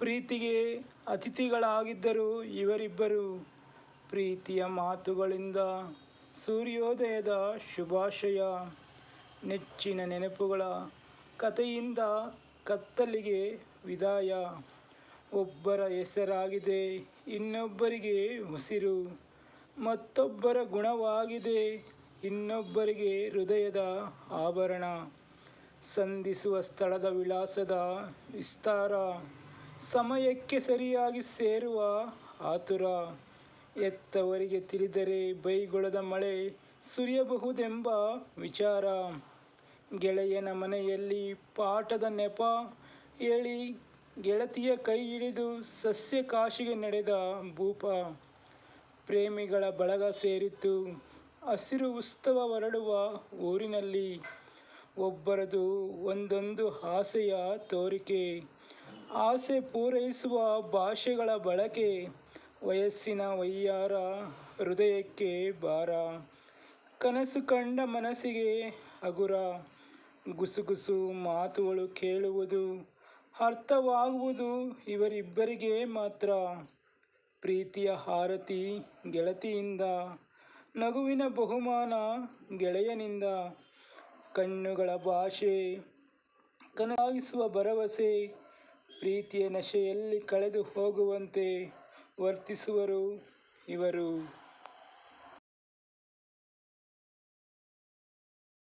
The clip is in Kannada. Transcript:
ಪ್ರೀತಿಗೆ ಅತಿಥಿಗಳಾಗಿದ್ದರು ಇವರಿಬ್ಬರು. ಪ್ರೀತಿಯ ಮಾತುಗಳಿಂದ ಸೂರ್ಯೋದಯದ ಶುಭಾಶಯ, ನೆಚ್ಚಿನ ನೆನಪುಗಳ ಕಥೆಯಿಂದ ಕತ್ತಲಿಗೆ ವಿದಾಯ. ಒಬ್ಬರ ಹೆಸರಾಗಿದೆ, ಇನ್ನೊಬ್ಬರಿಗೆ ಉಸಿರು. ಮತ್ತೊಬ್ಬರ ಗುಣವಾಗಿದೆ, ಇನ್ನೊಬ್ಬರಿಗೆ ಹೃದಯದ ಆಭರಣ. ಸಂಧಿಸುವ ಸ್ಥಳದ ವಿಳಾಸದ ವಿಸ್ತಾರ. ಸಮಯಕ್ಕೆ ಸರಿಯಾಗಿ ಸೇರುವ ಆತುರ ಎತ್ತವರಿಗೆ ತಿಳಿದರೆ ಬೈಗೊಳದ ಮಳೆ ಸುರಿಯಬಹುದೆಂಬ ವಿಚಾರ. ಗೆಳೆಯನ ಮನೆಯಲ್ಲಿ ಪಾಠದ ನೆಪ ಹೇಳಿ ಗೆಳತಿಯ ಕೈ ಹಿಡಿದು ಸಸ್ಯ ಕಾಶಿಗೆ ನಡೆದ ಭೂಪ. ಪ್ರೇಮಿಗಳ ಬಳಗ ಸೇರಿತು ಹಸಿರು ಉತ್ಸವ ಹೊರಡುವ ಊರಿನಲ್ಲಿ ಒಬ್ಬರದು ಒಂದೊಂದು ಆಸೆಯ ತೋರಿಕೆ. ಆಸೆ ಪೂರೈಸುವ ಭಾಷೆಗಳ ಬಳಕೆ ವಯಸ್ಸಿನ ವಯ್ಯಾರ ಹೃದಯಕ್ಕೆ ಭಾರ, ಕನಸು ಕಂಡ ಮನಸ್ಸಿಗೆ ಹಗುರ, ಗುಸುಗುಸು ಮಾತುಗಳು ಕೇಳುವುದು, ಅರ್ಥವಾಗುವುದು ಇವರಿಬ್ಬರಿಗೆ ಮಾತ್ರ. ಪ್ರೀತಿಯ ಹಾರತಿ ಗೆಳತಿಯಿಂದ, ನಗುವಿನ ಬಹುಮಾನ ಗೆಳೆಯನಿಂದ, ಕಣ್ಣುಗಳ ಭಾಷೆ ಕನಗಿಸುವ ಭರವಸೆ ಪ್ರೀತಿಯ ನಶೆಯಲ್ಲಿ ಕಳೆದು ಹೋಗುವಂತೆ ವರ್ತಿಸುವರು ಇವರು.